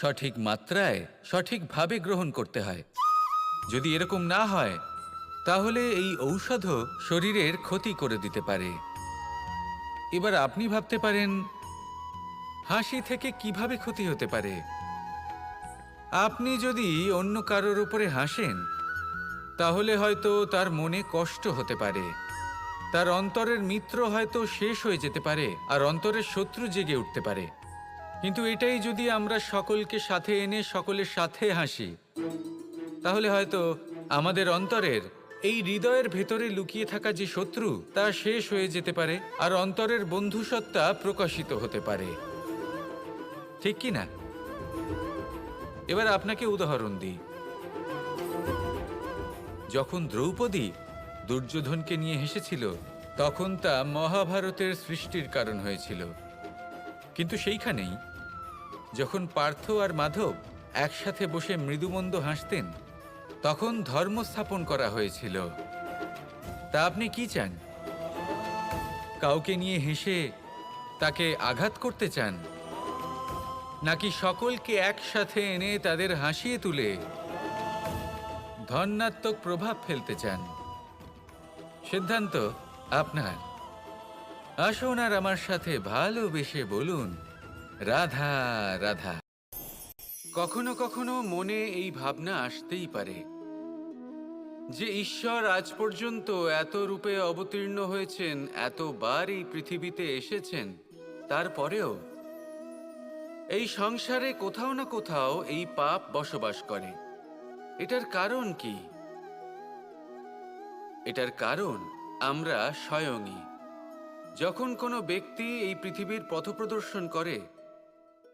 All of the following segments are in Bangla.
সঠিক মাত্রায় সঠিকভাবে গ্রহণ করতে হয়। যদি এরকম না হয়, তাহলে এই ঔষধও শরীরের ক্ষতি করে দিতে পারে। এবার আপনি ভাবতে পারেন, হাসি থেকে কীভাবে ক্ষতি হতে পারে? আপনি যদি অন্য কারোর উপরে হাসেন, তাহলে হয়তো তার মনে কষ্ট হতে পারে। তার অন্তরের মিত্র হয়তো শেষ হয়ে যেতে পারে, আর অন্তরের শত্রু জেগে উঠতে পারে। কিন্তু এটাই যদি আমরা সকলকে সাথে এনে সকলের সাথে হাসি, তাহলে হয়তো আমাদের অন্তরের এই হৃদয়ের ভেতরে লুকিয়ে থাকা যে শত্রু, তা শেষ হয়ে যেতে পারে আর অন্তরের বন্ধুসত্তা প্রকাশিত হতে পারে। ঠিক কি না? এবার আপনাকে উদাহরণ দিই। যখন দ্রৌপদী দুর্যোধনকে নিয়ে হেসেছিল, তখন তা মহাভারতের সৃষ্টির কারণ হয়েছিল। কিন্তু সেইখানেই যখন পার্থ আর মাধব একসাথে বসে মৃদুমন্দ হাসতেন, তখন ধর্ম স্থাপন করা হয়েছিল। তা আপনি কি চান? কাউকে নিয়ে হেসে তাকে আঘাত করতে চান? নাকি সকলকে একসাথে এনে তাদের হাসিয়ে তুলে ধন্যাত্মক প্রভাব ফেলতে চান? সিদ্ধান্ত আপনার। আসুন আর আমার সাথে ভালোবেসে বলুন। রাধা রাধা। কখনো কখনো মনে এই ভাবনা আসতেই পারে যে ঈশ্বর আজ পর্যন্ত এত রূপে অবতীর্ণ হয়েছেন, এতবার এই পৃথিবীতে এসেছেন, তারপরেও এই সংসারে কোথাও না কোথাও এই পাপ বসবাস করে। এটার কারণ কি? এটার কারণ আমরা স্বয়ংই। যখন কোনো ব্যক্তি এই পৃথিবীর পথপ্রদর্শন করে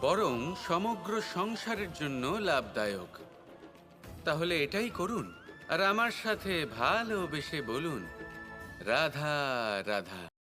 বরং সমগ্র সংসারের জন্য লাভদায়ক। তাহলে এটাই করুন, আর আমার সাথে ভালোবেসে বলুন, রাধা রাধা।